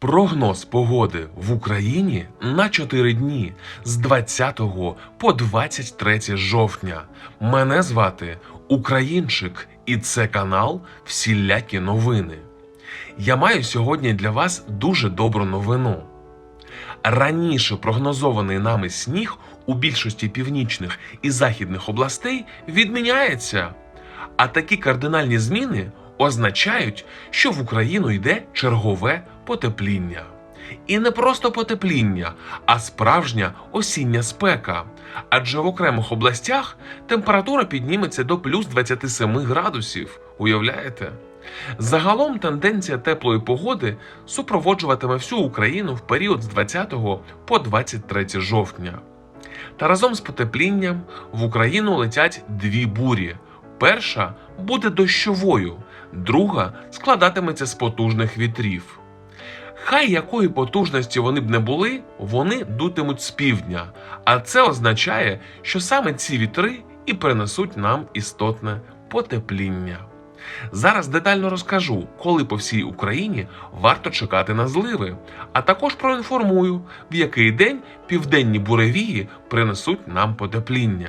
Прогноз погоди в Україні на 4 дні з 20 по 23 жовтня. Мене звати Українчик, і це канал Всілякі новини. Я маю сьогодні для вас дуже добру новину. Раніше прогнозований нами сніг у більшості північних і західних областей відміняється. А такі кардинальні зміни означають, що в Україну йде чергове потепління. І не просто потепління, а справжня осіння спека. Адже в окремих областях температура підніметься до плюс 27 градусів. Уявляєте? Загалом тенденція теплої погоди супроводжуватиме всю Україну в період з 20 по 23 жовтня. Та разом з потеплінням в Україну летять дві бурі. Перша буде дощовою, друга складатиметься з потужних вітрів. Хай якої потужності вони б не були, вони дутимуть з півдня, а це означає, що саме ці вітри і принесуть нам істотне потепління. Зараз детально розкажу, коли по всій Україні варто чекати на зливи, а також проінформую, в який день південні буревії принесуть нам потепління.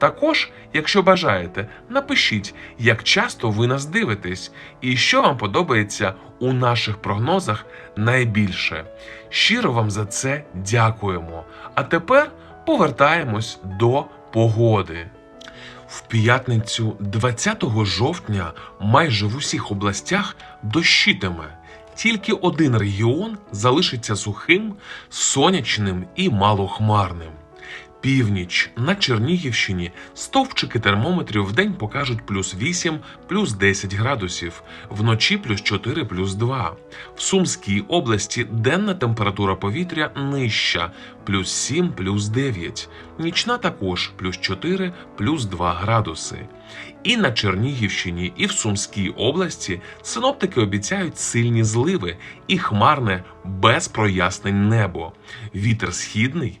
Також, якщо бажаєте, напишіть, як часто ви нас дивитесь і що вам подобається у наших прогнозах найбільше. Щиро вам за це дякуємо. А тепер повертаємось до погоди. В п'ятницю 20 жовтня майже в усіх областях дощитиме. Тільки один регіон залишиться сухим, сонячним і малохмарним. Північ на Чернігівщині стовпчики термометрів в день покажуть плюс 8, плюс 10 градусів, вночі плюс 4, плюс 2. В Сумській області денна температура повітря нижча, плюс 7, плюс 9. Нічна також плюс 4, плюс 2 градуси. І на Чернігівщині, і в Сумській області синоптики обіцяють сильні зливи і хмарне без прояснень небо. Вітер східний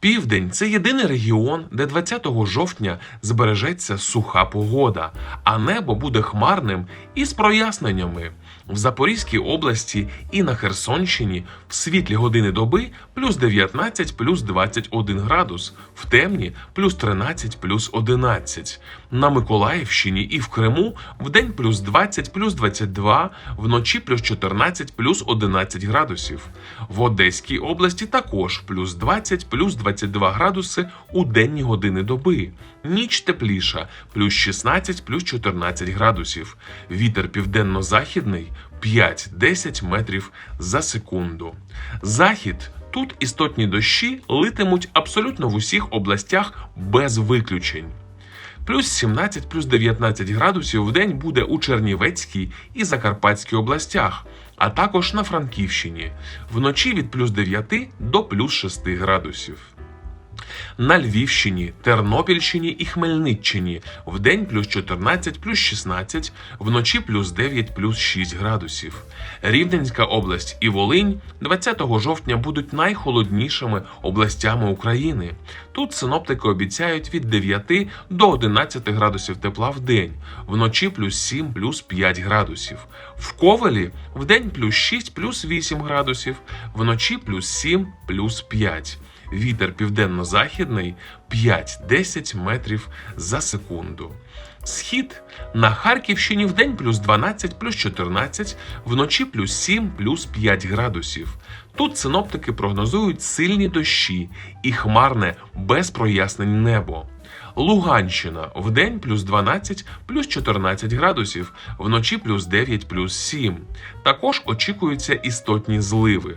Південь це єдиний регіон, де 20 жовтня збережеться суха погода, а небо буде хмарним і з проясненнями. В Запорізькій області і на Херсонщині в світлі години доби плюс 19 плюс 21 градус, в темні плюс 13 плюс 11. На Миколаївщині і в Криму в день плюс 20 плюс 22, вночі плюс 14 плюс 11 градусів. В Одеській області також плюс 20 плюс 22 градуси у денні години доби. Ніч тепліша плюс 16 плюс 14 градусів. Вітер південно-західний 5-10 метрів за секунду. Захід тут істотні дощі литимуть абсолютно в усіх областях без виключень. Плюс 17, плюс 19 градусів в день буде у Чернівецькій і Закарпатській областях, а також на Франківщині. Вночі від плюс 9 до плюс 6 градусів. На Львівщині, Тернопільщині і Хмельниччині в день плюс 14, плюс 16, вночі плюс 9, плюс 6 градусів. Рівненська область і Волинь 20 жовтня будуть найхолоднішими областями України. Тут синоптики обіцяють від 9 до 11 градусів тепла в день, вночі плюс 7, плюс 5 градусів. В Ковелі в день плюс 6, плюс 8 градусів, вночі плюс 7, плюс 5. Вітер південно-західний 5-10 метрів за секунду. Схід на Харківщині в день плюс 12, плюс 14, вночі плюс 7, плюс 5 градусів. Тут синоптики прогнозують сильні дощі і хмарне без прояснень небо. Луганщина в день плюс 12, плюс 14 градусів, вночі плюс 9, плюс 7. Також очікуються істотні зливи.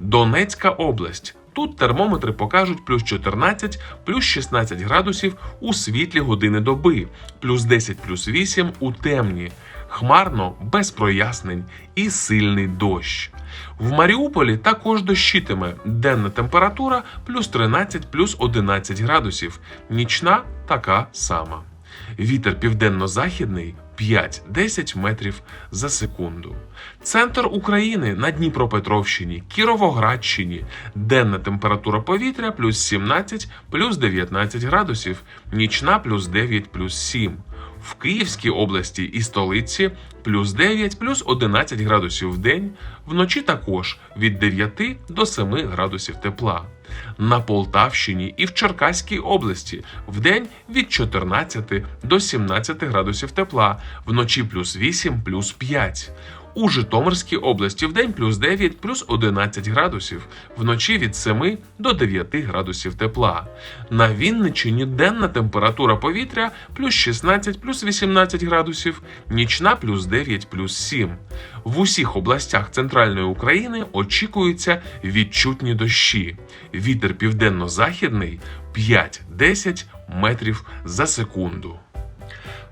Донецька область. Тут термометри покажуть плюс 14, плюс 16 градусів у світлі години доби, плюс 10, плюс 8 у темні. хмарно без прояснень і сильний дощ. В Маріуполі також дощитиме денна температура плюс 13 плюс 11 градусів, нічна така сама. Вітер південно-західний 5-10 метрів за секунду. Центр України на Дніпропетровщині, Кіровоградщині. Денна температура повітря плюс 17 плюс 19 градусів, нічна плюс 9 плюс 7. В Київській області і столиці плюс 9 плюс 11 градусів в день, вночі також від 9 до 7 градусів тепла. На Полтавщині і в Черкаській області в день від 14 до 17 градусів тепла, вночі плюс 8 плюс 5. У Житомирській області вдень плюс 9 плюс 11 градусів, вночі від 7 до 9 градусів тепла. На Вінниччині денна температура повітря плюс 16 плюс 18 градусів, нічна плюс 9 плюс 7. В усіх областях центральної України очікуються відчутні дощі. Вітер південно-західний 5-10 метрів за секунду.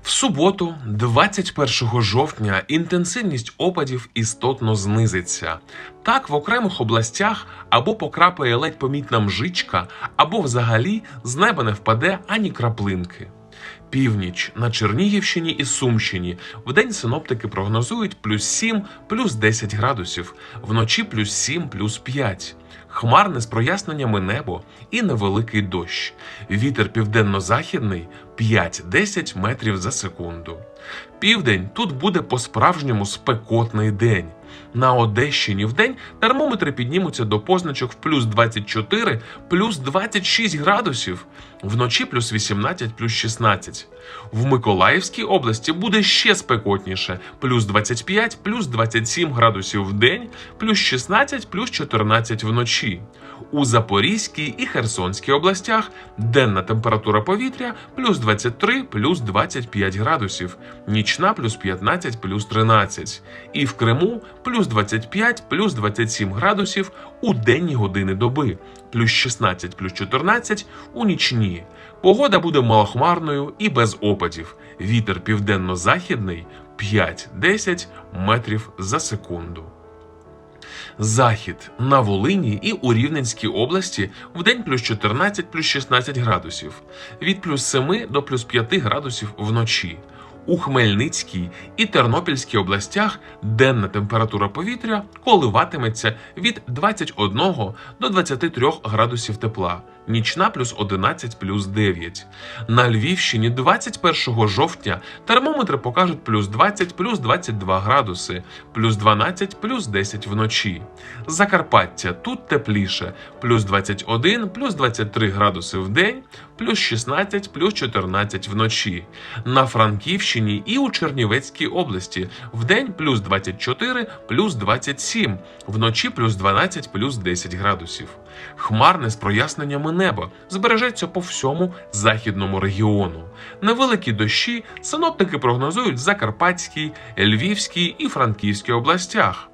В суботу, 21 жовтня, інтенсивність опадів істотно знизиться. Так, в окремих областях або покрапає ледь помітна мжичка, або взагалі з неба не впаде ані краплинки. Північ на Чернігівщині і Сумщині вдень синоптики прогнозують плюс 7, плюс 10 градусів, вночі плюс 7, плюс 5. Хмарне з проясненнями небо і невеликий дощ. Вітер південно-західний 5-10 метрів за секунду. Південь тут буде по-справжньому спекотний день. На Одещині вдень термометри піднімуться до позначок в плюс 24, плюс 26 градусів, вночі плюс 18, плюс 16. В Миколаївській області буде ще спекотніше, плюс 25, плюс 27 градусів в день, плюс 16, плюс 14 вночі. У Запорізькій і Херсонській областях денна температура повітря плюс 23, плюс 25 градусів, нічна плюс 15, плюс 13. І в Криму плюс 25, плюс 27 градусів у денні години доби, плюс 16, плюс 14 у нічні. Погода буде малохмарною і без опадів. Вітер південно-західний 5-10 метрів за секунду. Захід на Волині і у Рівненській області в день плюс 14 плюс 16 градусів, від плюс 7 до плюс 5 градусів вночі. У Хмельницькій і Тернопільській областях денна температура повітря коливатиметься від 21 до 23 градусів тепла, нічна плюс 11 плюс 9. На Львівщині 21 жовтня термометри покажуть плюс 20 плюс 22 градуси, плюс 12 плюс 10 вночі. Закарпаття тут тепліше, плюс 21 плюс 23 градуси в день, плюс 16 плюс 14 вночі. На Франківщині і у Чернівецькій області вдень плюс 24 плюс 27, вночі плюс 12 плюс 10 градусів. Хмарне з проясненнями неба збережеться по всьому західному регіону. Невеликі дощі синоптики прогнозують в Закарпатській, Львівській і Франківській областях.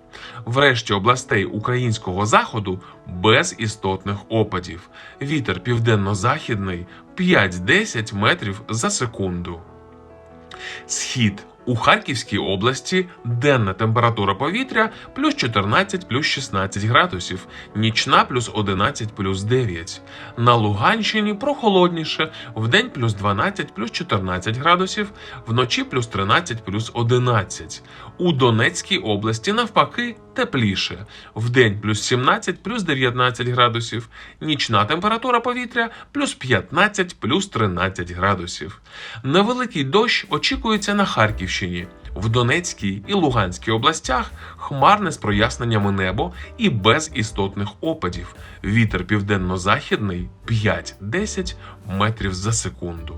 Врешті областей українського заходу без істотних опадів. Вітер південно-західний 5-10 метрів за секунду. Схід у Харківській області денна температура повітря плюс 14 плюс 16 градусів, нічна плюс 11 плюс 9. На Луганщині прохолодніше, вдень плюс 12 плюс 14 градусів, вночі плюс 13 плюс 11. У Донецькій області навпаки тепліше, вдень плюс 17 плюс 19 градусів, нічна температура повітря плюс 15 плюс 13 градусів. Невеликий дощ очікується на Харківщині. В Донецькій і Луганській областях хмарне з проясненнями небо і без істотних опадів. Вітер південно-західний 5-10 метрів за секунду.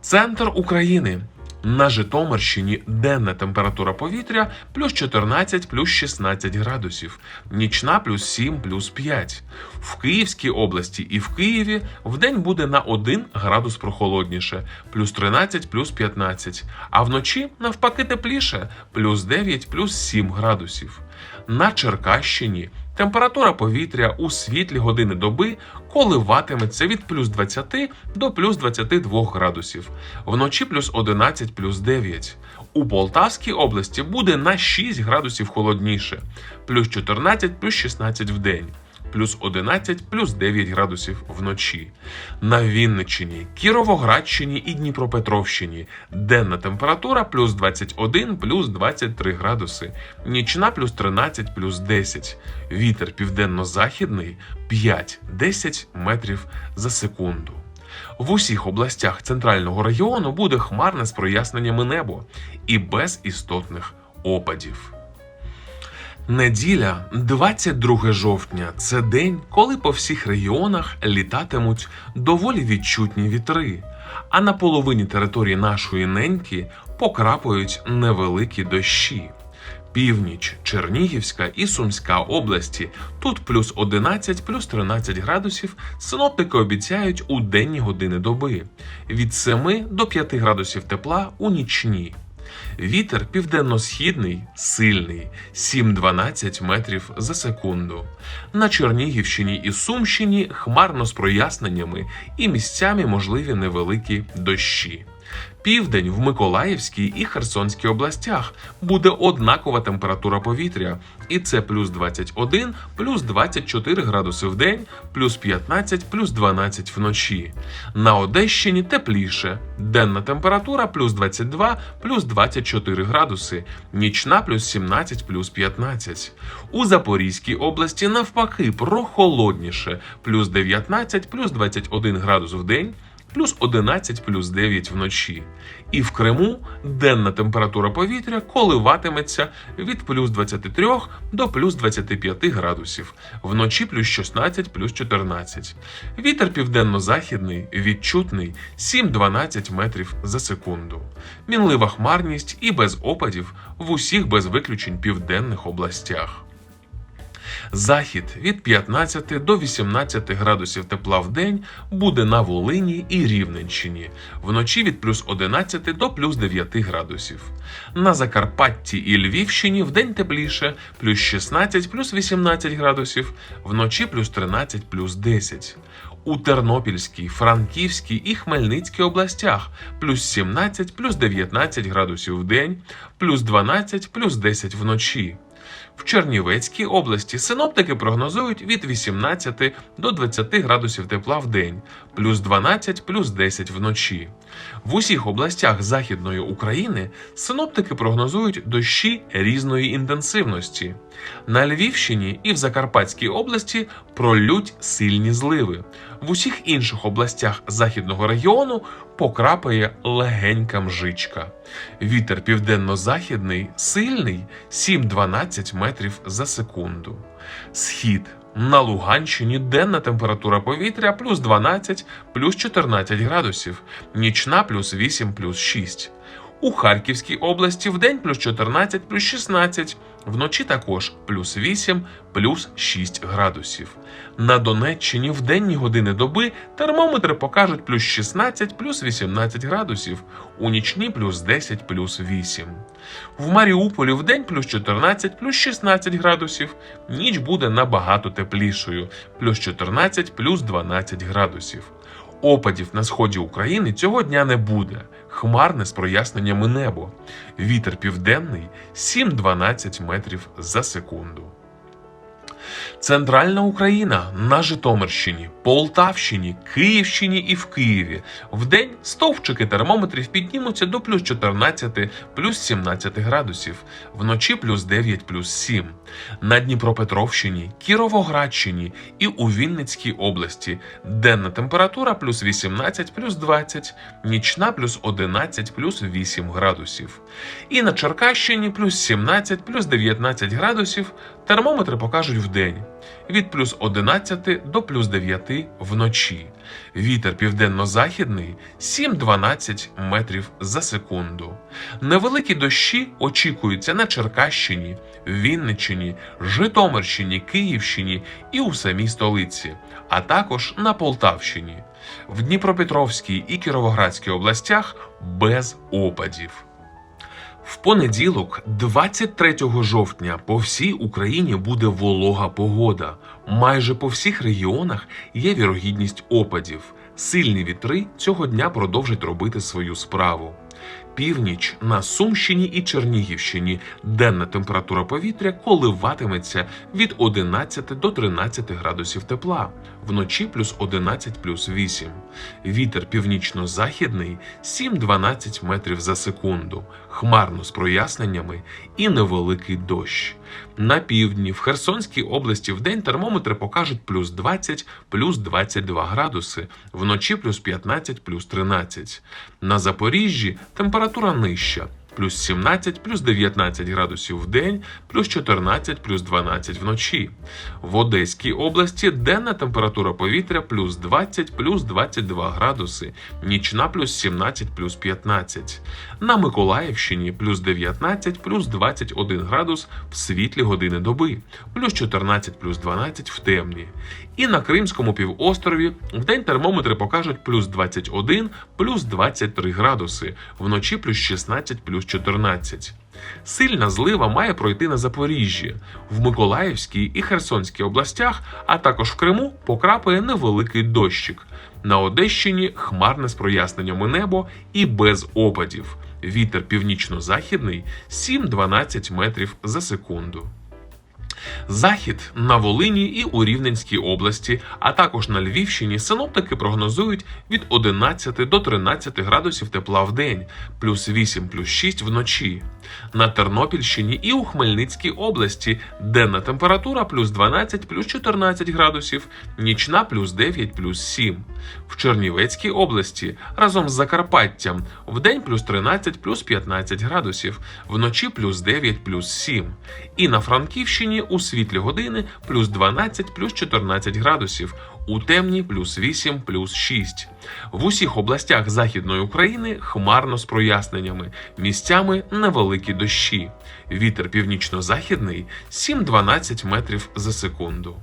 Центр України. На Житомирщині денна температура повітря плюс 14 плюс 16 градусів, нічна плюс 7 плюс 5. В Київській області і в Києві вдень буде на 1 градус прохолодніше, плюс 13 плюс 15, а вночі навпаки тепліше, плюс 9 плюс 7 градусів. На Черкащині температура повітря у світлі години доби коливатиметься від плюс 20 до плюс 22 градусів, вночі плюс 11 плюс 9. У Полтавській області буде на 6 градусів холодніше, плюс 14, плюс 16 в день, плюс 11, плюс 9 градусів вночі. На Вінниччині, Кіровоградщині і Дніпропетровщині денна температура плюс 21, плюс 23 градуси, нічна плюс 13, плюс 10. Вітер південно-західний 5-10 метрів за секунду. В усіх областях центрального регіону буде хмарне з проясненнями небо і без істотних опадів. Неділя, 22 жовтня, це день, коли по всіх регіонах літатимуть доволі відчутні вітри, а на половині території нашої неньки покрапають невеликі дощі. Північ, Чернігівська і Сумська області. Тут плюс 11, плюс 13 градусів. Синоптики обіцяють у денні години доби. Від 7 до 5 градусів тепла у нічні. Вітер південно-східний сильний 7-12 метрів за секунду. На Чернігівщині і Сумщині хмарно з проясненнями і місцями можливі невеликі дощі. Південь в Миколаївській і Херсонській областях буде однакова температура повітря, і це плюс 21, плюс 24 градуси в день, плюс 15, плюс 12 вночі. На Одещині тепліше. Денна температура плюс 22, плюс 24 градуси, нічна плюс 17, плюс 15. У Запорізькій області навпаки прохолодніше, плюс 19, плюс 21 градус в день плюс 11 плюс 9 вночі. І в Криму денна температура повітря коливатиметься від плюс 23 до плюс 25 градусів, вночі плюс 16 плюс 14. Вітер південно-західний, відчутний 7-12 метрів за секунду. Мінлива хмарність і без опадів в усіх без виключень південних областях. Захід від 15 до 18 градусів тепла в день буде на Волині і Рівненщині, вночі від плюс 11 до плюс 9 градусів. На Закарпатті і Львівщині в день тепліше плюс 16 плюс 18 градусів, вночі плюс 13 плюс 10. У Тернопільській, Франківській і Хмельницькій областях плюс 17 плюс 19 градусів в день, плюс 12 плюс 10 вночі. В Чернівецькій області синоптики прогнозують від 18 до 20 градусів тепла в день, плюс 12, плюс 10 вночі. В усіх областях Західної України синоптики прогнозують дощі різної інтенсивності. На Львівщині і в Закарпатській області пролють сильні зливи. В усіх інших областях західного регіону покрапає легенька мжичка. Вітер південно-західний сильний 7-12 метрів за секунду. Схід на Луганщині денна температура повітря плюс 12, плюс 14 градусів, нічна плюс 8, плюс 6. У Харківській області в день плюс 14, плюс 16, вночі також плюс 8, плюс 6 градусів. На Донеччині в денні години доби термометри покажуть плюс 16, плюс 18 градусів, у нічні плюс 10, плюс 8. В Маріуполі в день плюс 14, плюс 16 градусів, ніч буде набагато теплішою, плюс 14, плюс 12 градусів. Опадів на сході України цього дня не буде. Хмарне з проясненнями небо. Вітер південний 7-12 метрів за секунду. Центральна Україна на Житомирщині, Полтавщині, Київщині і в Києві. Вдень стовпчики термометрів піднімуться до плюс 14, плюс 17 градусів, вночі плюс 9, плюс 7. На Дніпропетровщині, Кіровоградщині і у Вінницькій області денна температура плюс 18, плюс 20, нічна плюс 11, плюс 8 градусів. І на Черкащині плюс 17, плюс 19 градусів термометри покажуть вдень від плюс 11 до плюс 9 вночі. Вітер південно-західний 7-12 метрів за секунду. Невеликі дощі очікуються на Черкащині, Вінниччині, Житомирщині, Київщині і у самій столиці, а також на Полтавщині. В Дніпропетровській і Кіровоградській областях без опадів. В понеділок, 23 жовтня, по всій Україні буде волога погода. Майже по всіх регіонах є вірогідність опадів. Сильні вітри цього дня продовжать робити свою справу. Північ на Сумщині і Чернігівщині денна температура повітря коливатиметься від 11 до 13 градусів тепла, вночі плюс 11 плюс 8. Вітер північно-західний 7-12 метрів за секунду, хмарно з проясненнями і невеликий дощ. На півдні в Херсонській області в день термометри покажуть плюс 20, плюс 22 градуси, вночі плюс 15, плюс 13. На Запоріжжі температура нижча. Плюс 17, плюс 19 градусів в день, плюс 14, плюс 12 вночі. В Одеській області денна температура повітря плюс 20, плюс 22 градуси, нічна плюс 17, плюс 15. На Миколаївщині плюс 19, плюс 21 градус в світлі години доби, плюс 14, плюс 12 в темні. І на Кримському півострові в день термометри покажуть плюс 21, плюс 23 градуси, вночі плюс 16, плюс 14. Сильна злива має пройти на Запоріжжі, в Миколаївській і Херсонській областях, а також в Криму покрапає невеликий дощик. На Одещині хмарне з проясненнями небо і без опадів. Вітер північно-західний 7-12 метрів за секунду. Захід на Волині і у Рівненській області, а також на Львівщині синоптики прогнозують від 11 до 13 градусів тепла в день, плюс 8, плюс 6 вночі. На Тернопільщині і у Хмельницькій області денна температура плюс 12, плюс 14 градусів, нічна плюс 9, плюс 7. В Чернівецькій області разом з Закарпаттям в день плюс 13, плюс 15 градусів, вночі плюс 9, плюс 7. І на Франківщині у світлі години плюс 12, плюс 14 градусів, у темні плюс 8, плюс 6. В усіх областях Західної України хмарно з проясненнями, місцями невеликі дощі. Вітер північно-західний 7-12 метрів за секунду.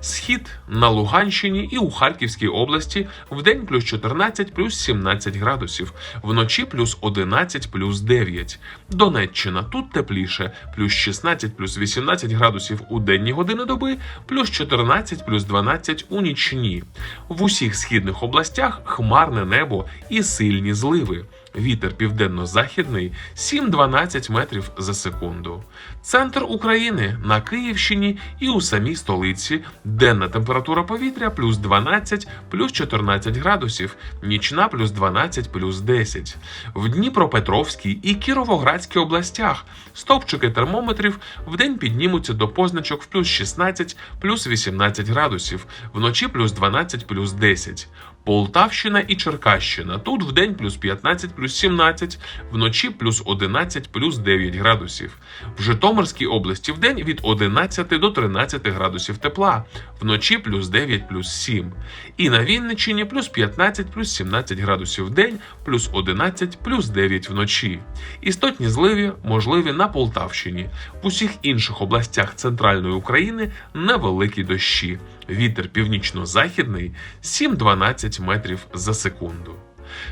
Схід на Луганщині і у Харківській області в день плюс 14 плюс 17 градусів, вночі плюс 11 плюс 9. Донеччина тут тепліше, плюс 16 плюс 18 градусів у денні години доби, плюс 14 плюс 12 у нічні. В усіх східних областях хмарне небо і сильні зливи. Вітер південно-західний 7-12 метрів за секунду. Центр України на Київщині і у самій столиці денна температура повітря плюс 12 плюс 14 градусів, нічна плюс 12 плюс 10. В Дніпропетровській і Кіровоградській областях стовпчики термометрів вдень піднімуться до позначок в плюс 16 плюс 18 градусів, вночі плюс 12 плюс 10. Полтавщина і Черкащина. Тут вдень плюс 15 плюс 17, вночі плюс 11 плюс 9 градусів. В Житомирській області вдень від 11 до 13 градусів тепла, вночі плюс 9 плюс 7. І на Вінниччині плюс 15 плюс 17 градусів в день, плюс 11 плюс 9 вночі. Істотні зливи можливі на Полтавщині. В усіх інших областях центральної України невеликі дощі. Вітер північно-західний 7-12 метрів за секунду.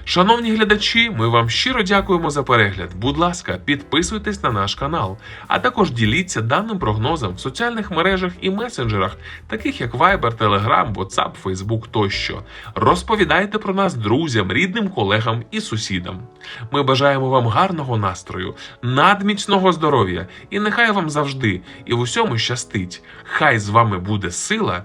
Шановні глядачі, ми вам щиро дякуємо за перегляд. Будь ласка, підписуйтесь на наш канал, а також діліться даним прогнозом в соціальних мережах і месенджерах, таких як Viber, Telegram, WhatsApp, Facebook тощо. Розповідайте про нас друзям, рідним колегам і сусідам. Ми бажаємо вам гарного настрою, надміцного здоров'я, і нехай вам завжди і в усьому щастить. Хай з вами буде сила